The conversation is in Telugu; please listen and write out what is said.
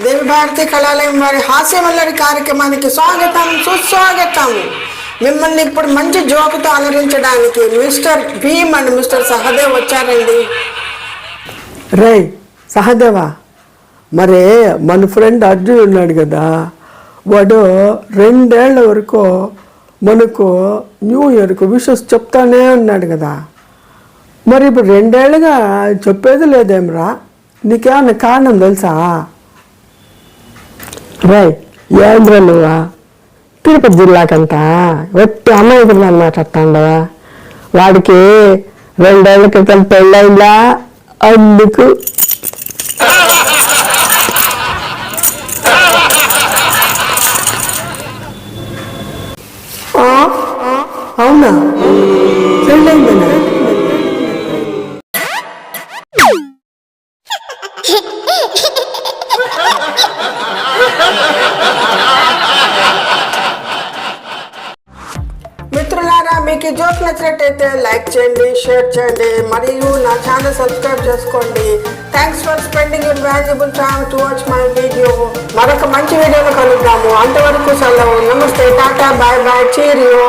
దేవి భారతి కళాలయం వారి హాస్యమల్లరి కార్యక్రమానికి స్వాగతం సుస్వాగతం. మిమ్మల్ని ఇప్పుడు మంచి జోకుతో అలరించడానికి mister Bheem and mister Sahadev వచ్చారండి. రే సహదేవా మరే మన ఫ్రెండ్ అర్జున్ ఉన్నాడు కదా వాడు రెండేళ్ళ వరకు మనకు న్యూ ఇయర్కు విషస్ చెప్తానే ఉన్నాడు కదా. మరి ఇప్పుడు రెండేళ్ళుగా చెప్పేది లేదేమ్రా? నీకేమన్నా కారణం తెలుసా? రే ఏంద్ర నువ్వా? తిరుపతి జిల్లాకంతా? ఒట్టి అమ్మాయి అనమాట మాట్లాడుతాండు వాడికి రెండేళ్ళ క్రితం పెళ్ళైందా అందుకు. అవునా? పెళ్ళైందనా మిత్రులారా మీకు ఈ జోక్ నచ్చినట్టయితే లైక్ చేయండి షేర్ చేయండి మరియు నా ఛానల్ సబ్స్క్రైబ్ చేసుకోండి. Thanks for spending your valuable time to watch my video మరొక మంచి వీడియోలో కలుద్దాము. అంతవరకు సెలవు. నమస్తే. Tata bye bye. చీరియో